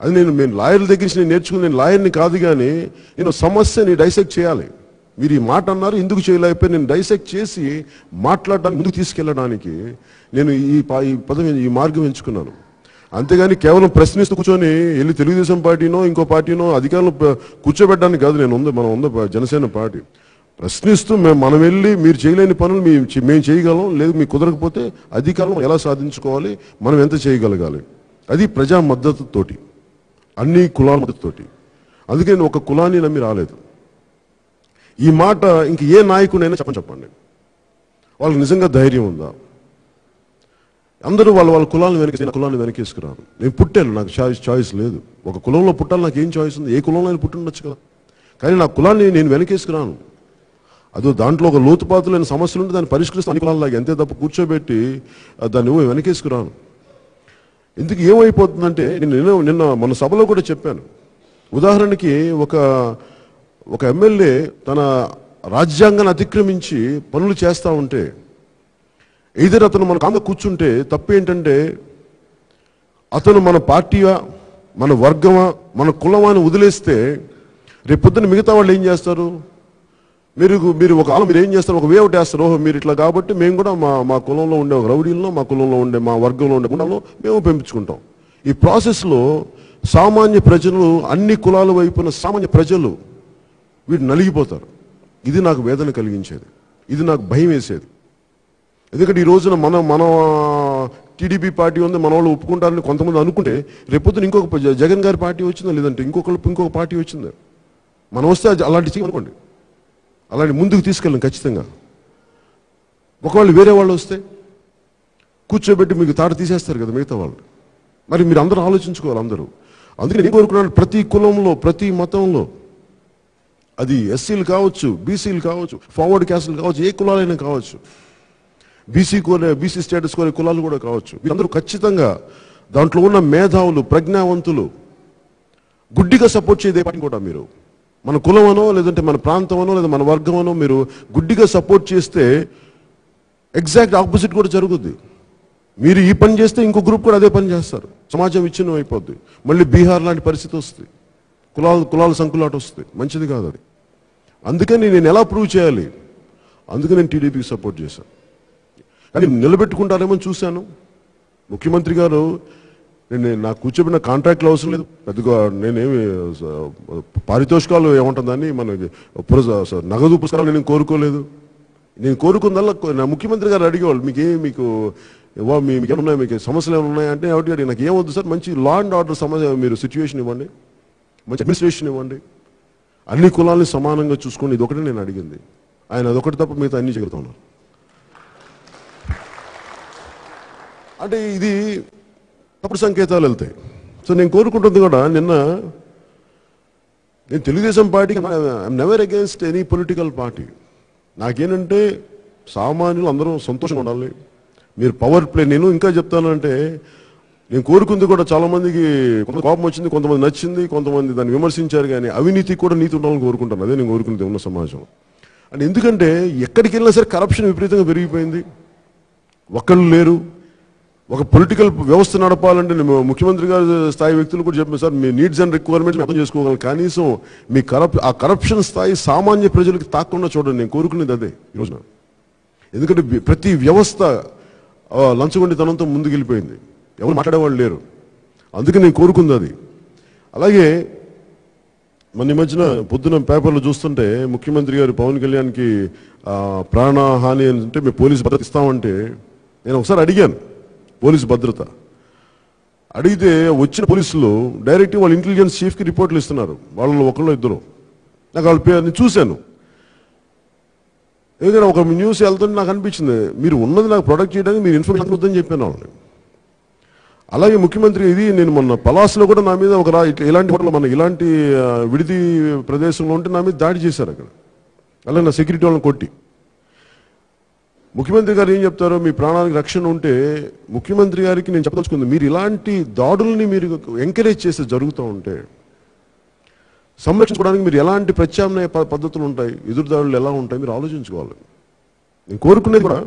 అది నేను నేను లాయర్ల దగ్గర నుంచి నేను నేర్చుకుని నేను లాయర్ని కాదు కానీ నేను సమస్యని డైసెక్ట్ చేయాలి. మీరు ఈ మాట అన్నారు ఎందుకు చేయలేకపోయి నేను డైసెక్ట్ చేసి మాట్లాడడానికి ముందుకు తీసుకెళ్ళడానికి నేను ఈ పదవి ఈ ఈ మార్గం ఎంచుకున్నాను. అంతేగాని కేవలం ప్రశ్నిస్తూ కూర్చొని వెళ్ళి తెలుగుదేశం పార్టీనో ఇంకో పార్టీనో అధికారులు కూర్చోబెట్టడానికి కాదు నేను ఉంది మనం ఉంది జనసేన పార్టీ. ప్రశ్నిస్తూ మేము మనం వెళ్ళి మీరు చేయలేని పనులు మీ మేము చేయగలం లేదు మీకు కుదరకపోతే అధికారం ఎలా సాధించుకోవాలి మనం ఎంత చేయగలగాలి? అది ప్రజా మద్దతుతోటి అన్ని కులాల మద్దతుతోటి అందుకే నేను ఒక కులాన్ని నమ్మి రాలేదు. ఈ మాట ఇంక ఏ నాయకుడైనా చెప్పండి చెప్పండి. వాళ్ళకి నిజంగా ధైర్యం ఉందా? అందరూ వాళ్ళ వాళ్ళ కులాలను వెనక కులాన్ని వెనకేసుకురాను నేను పుట్టాను నాకు చాయిస్ చాయిస్ లేదు. ఒక కులంలో పుట్టాలి నాకు ఏం చాయిస్ ఉంది? ఏ కులంలో అయినా పుట్టుండొచ్చు కదా. కానీ నా కులాన్ని నేను వెనకేసుకురాను అదో దాంట్లో ఒక లోతుపాతులైన సమస్యలు ఉంటే దాన్ని పరిష్కరిస్తే అన్ని కులాలలాగా. అంతే తప్ప కూర్చోబెట్టి దాన్ని వెనకేసుకురాను ఎందుకు ఏమైపోతుందంటే నేను నిన్న నిన్న మన సభలో కూడా చెప్పాను. ఉదాహరణకి ఒక ఒక ఎమ్మెల్యే తన రాజ్యాంగాన్ని అతిక్రమించి పనులు చేస్తూ ఉంటే ఇద్దరు అతను మన కాంగ కూర్చుంటే తప్పు ఏంటంటే అతను మన పార్టీయా మన వర్గమా మన కులమా అని వదిలేస్తే రేపొద్దున మిగతా వాళ్ళు ఏం చేస్తారు? మీరు మీరు ఒక ఆలో మీరు ఏం చేస్తారు? ఒక వేవ్ వేస్తారు. ఓహో మీరు ఇట్లా కాబట్టి మేము కూడా మా మా కులంలో ఉండే ఒక రౌడీల్లో మా కులంలో ఉండే మా వర్గంలో ఉండే కులంలో మేము పెంపించుకుంటాం. ఈ ప్రాసెస్లో సామాన్య ప్రజలు అన్ని కులాల వైపున సామాన్య ప్రజలు వీడు నలిగిపోతారు. ఇది నాకు వేదన కలిగించేది. ఇది నాకు భయం వేసేది. ఎందుకంటే ఈ రోజున మన మన టీడీపీ పార్టీ ఉంది మన వాళ్ళు ఒప్పుకుంటారని కొంతమంది అనుకుంటే రేపొద్దున ఇంకొక జగన్ గారి పార్టీ వచ్చిందా? లేదంటే ఇంకొకళ్ళు ఇంకొక పార్టీ వచ్చిందా? మనం వస్తే అది అలాంటి చెయ్యం అనుకోండి. అలాంటి ముందుకు తీసుకెళ్ళం ఖచ్చితంగా. ఒకవేళ వేరే వాళ్ళు వస్తే కూర్చోబెట్టి మీకు తాడు తీసేస్తారు కదా మిగతా వాళ్ళు. మరి మీరు అందరూ ఆలోచించుకోవాలి అందరూ. అందుకే నేను కోరుకున్నాను ప్రతి కులంలో ప్రతి మతంలో అది ఎస్సీలు కావచ్చు బీసీలు కావచ్చు ఫార్వర్డ్ క్యాస్ట్లు కావచ్చు ఏ కులాలైనా కావచ్చు. బీసీ కోరే బీసీ స్టేటస్ కోరే కులాలు కూడా కావచ్చు. వీరందరూ ఖచ్చితంగా దాంట్లో ఉన్న మేధావులు ప్రజ్ఞావంతులు గుడ్డిగా సపోర్ట్ చేయదే పని కూడా మీరు. మన కులమనో లేదంటే మన ప్రాంతమనో లేదా మన వర్గమనో మీరు గుడ్డిగా సపోర్ట్ చేస్తే ఎగ్జాక్ట్ ఆపోజిట్ కూడా జరుగుద్ది. మీరు ఈ పని చేస్తే ఇంకో గ్రూప్ కూడా అదే పని చేస్తారు. సమాజం విచ్ఛిన్నం అయిపోద్ది. మళ్ళీ బీహార్ లాంటి పరిస్థితి వస్తుంది. కులాలు కులాల సంకులాట వస్తుంది. మంచిది కాదు అది. అందుకని నేను ఎలా ప్రూవ్ చేయాలి? అందుకని నేను టీడీపీకి సపోర్ట్ చేశాను. కానీ నిలబెట్టుకుంటారేమో చూశాను. ముఖ్యమంత్రి గారు నేను నాకు కూర్చోబెట్టిన కాంట్రాక్ట్లు అవసరం లేదు. పెద్దగా నేనేమి పారితోషికాలు ఏమంటుందని మనకి నగదు పుస్తకాలు నేను కోరుకోలేదు. నేను కోరుకుందల్లా నా ముఖ్యమంత్రి గారు అడిగేవాళ్ళు మీకు ఏమి మీకు ఇవ్వ- మీ- మీకు ఏమన్నా మీకు సమస్యలు ఏమైనా ఉన్నాయా? అంటే ఎవరికి నాకు ఏమొద్దు సార్ మంచి లా అండ్ ఆర్డర్ సమస్య మీరు సిచ్యువేషన్ ఇవ్వండి. మంచి అడ్మినిస్ట్రేషన్ ఇవ్వండి. అన్ని కులాలని సమానంగా చూసుకోండి. ఇది ఒకటి నేను అడిగింది. ఆయన అదొకటి తప్ప మిగతా అన్ని చెబుతా ఉన్నారు. అంటే ఇది తప్పుడు సంకేతాలు వెళ్తాయి. సో నేను కోరుకుంటుంది కూడా నిన్న నేను తెలుగుదేశం పార్టీకి never against any political party నాకేనంటే సామాన్యులు అందరూ సంతోషంగా ఉండాలి. మీరు పవర్ ప్లే నేను ఇంకా చెప్తానంటే నేను కోరుకుంది కూడా చాలామందికి కొంత కోపం వచ్చింది కొంతమంది నచ్చింది కొంతమంది దాన్ని విమర్శించారు కానీ అవినీతి కూడా నీతి ఉండాలని కోరుకుంటాను. అదే నేను కోరుకునేది ఉన్న సమాజం. అండ్ ఎందుకంటే ఎక్కడికి వెళ్ళినా సరే కరప్షన్ విపరీతంగా పెరిగిపోయింది. ఒక్కళ్ళు లేరు. ఒక పొలిటికల్ వ్యవస్థ నడపాలంటే ముఖ్యమంత్రి గారు స్థాయి వ్యక్తులు కూడా చెప్పారు సార్ మీ నీడ్స్ అండ్ రిక్వైర్మెంట్స్ అర్థం చేసుకోగలను కనీసం మీ కరప్ ఆ కరప్షన్ స్థాయి సామాన్య ప్రజలకు తాకుండా చూడండి నేను కోరుకునేది అదే ఈ ఎందుకంటే ప్రతి వ్యవస్థ లంచగొండితనంతో ముందుకెళ్ళిపోయింది. ఎవరు మాట్లాడేవాళ్ళు లేరు. అందుకే నేను కోరుకుంది అది. అలాగే మన ఈ మధ్యన పొద్దున పేపర్లో చూస్తుంటే ముఖ్యమంత్రి గారు పవన్ కళ్యాణ్కి ప్రాణహాని అంటే మేము పోలీసు భద్రత ఇస్తామంటే నేను ఒకసారి అడిగాను. పోలీసు భద్రత. అడిగితే వచ్చిన పోలీసులు డైరెక్ట్ వాళ్ళ ఇంటెలిజెన్స్ చీఫ్కి రిపోర్ట్లు ఇస్తున్నారు. వాళ్ళు ఒకళ్ళు ఇద్దరు. నాకు వాళ్ళ పేరు చూశాను. ఎందుకంటే ఒక న్యూస్ వెళ్తుంటే నాకు అనిపించింది మీరు ఉన్నది నాకు ప్రొడక్ట్ చేయడానికి మీరు ఇన్ఫర్మేషన్ వద్దని చెప్పాను వాళ్ళని అలాగే ముఖ్యమంత్రి ఇది నేను మొన్న పలాస్లో కూడా నా మీద ఒక ఇట్లా- ఇలాంటి హోటల్ మన ఇలాంటి విడిది ప్రదేశంలో ఉంటే నా మీద దాడి చేశారు అక్కడ. అలాగే నా సెక్యూరిటీ వాళ్ళని కొట్టి. ముఖ్యమంత్రి గారు ఏం చెప్తారో మీ ప్రాణానికి రక్షణ ఉంటే ముఖ్యమంత్రి గారికి నేను చెప్పదలుచుకుంది మీరు ఇలాంటి దాడుల్ని మీరు ఎంకరేజ్ చేస్తే జరుగుతూ ఉంటే సంరక్షించుకోవడానికి మీరు ఎలాంటి ప్రత్యామ్నాయ ప- పద్ధతులు ఉంటాయి ఎదురుదాడులు ఎలా ఉంటాయి మీరు ఆలోచించుకోవాలి. నేను కోరుకునేది కూడా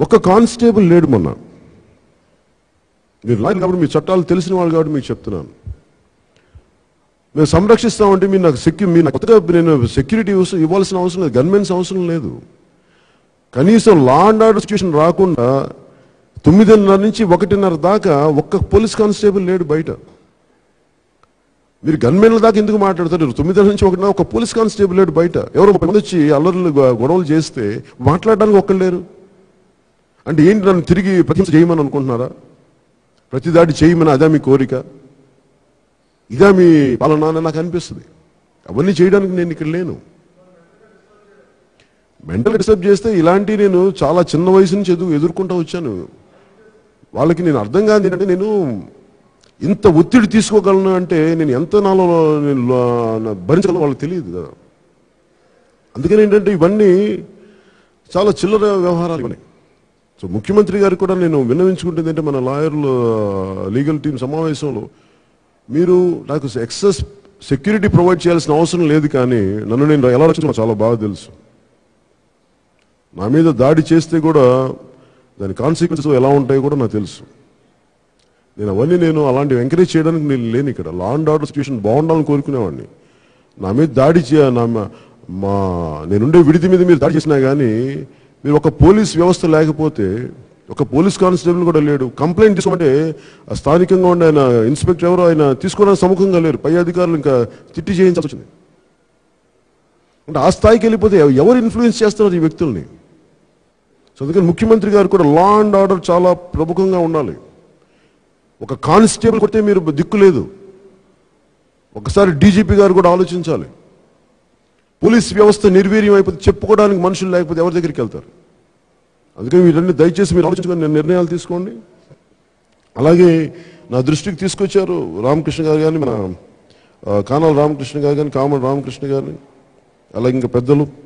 ఒక్క కానిస్టేబుల్ లేడు మొన్న. మీరు లాయర్ కాబట్టి మీ చట్టాలు తెలిసిన వాళ్ళు కాబట్టి మీకు చెప్తున్నాను. మేము సంరక్షిస్తామంటే మీరు నాకు సెక్యూ మీరు కొత్తగా నేను సెక్యూరిటీ ఇవ్వాల్సిన అవసరం లేదు గన్మెన్స్ అవసరం లేదు. కనీసం లా అండ్ ఆర్డర్ సిచ్యువేషన్ రాకుండా తొమ్మిదిన్నర నుంచి ఒకటిన్నర దాకా ఒక్క పోలీస్ కానిస్టేబుల్ లేడు బయట. మీరు గన్మెన్ల దాకా ఎందుకు మాట్లాడతారు తొమ్మిదిన్నర నుంచి ఒకటిన్నర ఒక పోలీస్ కానిస్టేబుల్ లేడు బయట. ఎవరో మంది వచ్చి అల్లర్లు గొడవలు చేస్తే మాట్లాడడానికి ఒక్కరు లేరు. అంటే ఏంటి నన్ను తిరిగి ప్రతిహింస చేయమని అనుకుంటున్నారా? ప్రతి దాడి చేయమని అదే మీ కోరిక? ఇదా మీ పాలన నాకు అనిపిస్తుంది. అవన్నీ చేయడానికి నేను ఇక్కడ లేను. మెంటల్ డిస్టర్బ్ చేస్తే ఇలాంటి నేను చాలా చిన్న వయసు నుంచి ఎదురు ఎదుర్కొంటూ వచ్చాను. వాళ్ళకి నేను అర్థం కాదు ఏంటంటే నేను ఇంత ఒత్తిడి తీసుకోగలను అంటే నేను ఎంత నాలో నేను భరించగలను వాళ్ళకి తెలియదు కదా. అందుకని ఏంటంటే ఇవన్నీ చాలా చిల్లర వ్యవహారాలు ఇవన్నీ. సో ముఖ్యమంత్రి గారికి కూడా నేను విన్నవించుకుంటుంది అంటే మన లాయర్లు లీగల్ టీం సమావేశంలో మీరు నాకు ఎక్సెస్ సెక్యూరిటీ ప్రొవైడ్ చేయాల్సిన అవసరం లేదు కానీ నన్ను నేను ఎలా రక్షించాలో చాలా బాగా తెలుసు. నా మీద దాడి చేస్తే కూడా దాని కాన్సిక్వెన్సెస్ ఎలా ఉంటాయో కూడా నాకు తెలుసు. నేను అవన్నీ నేను అలాంటివి ఎంకరేజ్ చేయడానికి నేను లేను ఇక్కడ. లా అండ్ ఆర్డర్ సిచ్యువేషన్ బాగుండాలని కోరుకునేవాడిని. నా మీద దాడి చే నా మా- నేనుండే విడిది మీద మీరు దాడి చేసినా కానీ మీరు ఒక పోలీస్ వ్యవస్థ లేకపోతే ఒక పోలీస్ కానిస్టేబుల్ కూడా లేడు. కంప్లైంట్ తీసుకుంటే స్థానికంగా ఉండే ఆయన ఇన్స్పెక్టర్ ఎవరు ఆయన తీసుకోవడానికి సముఖంగా లేరు. పై అధికారులు ఇంకా తిట్టి చేయించాల్సి వచ్చింది. అంటే ఆ స్థాయికి వెళ్ళిపోతే ఎవరు ఇన్ఫ్లుయెన్స్ చేస్తున్నారు ఈ వ్యక్తుల్ని? సో అందుకని ముఖ్యమంత్రి గారు కూడా లా అండ్ ఆర్డర్ చాలా ప్రముఖంగా ఉండాలి. ఒక కానిస్టేబుల్ కొట్టే మీరు దిక్కు లేదు. ఒకసారి డీజీపీ గారు కూడా ఆలోచించాలి. పోలీస్ వ్యవస్థ నిర్వీర్యం అయిపోతే చెప్పుకోవడానికి మనుషులు లేకపోతే ఎవరి దగ్గరికి వెళ్తారు? అందుకని వీటన్ని దయచేసి మీరు ఆలోచించుకొని నిర్ణయాలు తీసుకోండి. అలాగే నా దృష్టికి తీసుకొచ్చారు రామకృష్ణ గారు కానీ మన కానాల రామకృష్ణ గారు కానీ కామల రామకృష్ణ గారిని అలాగే ఇంకా పెద్దలు.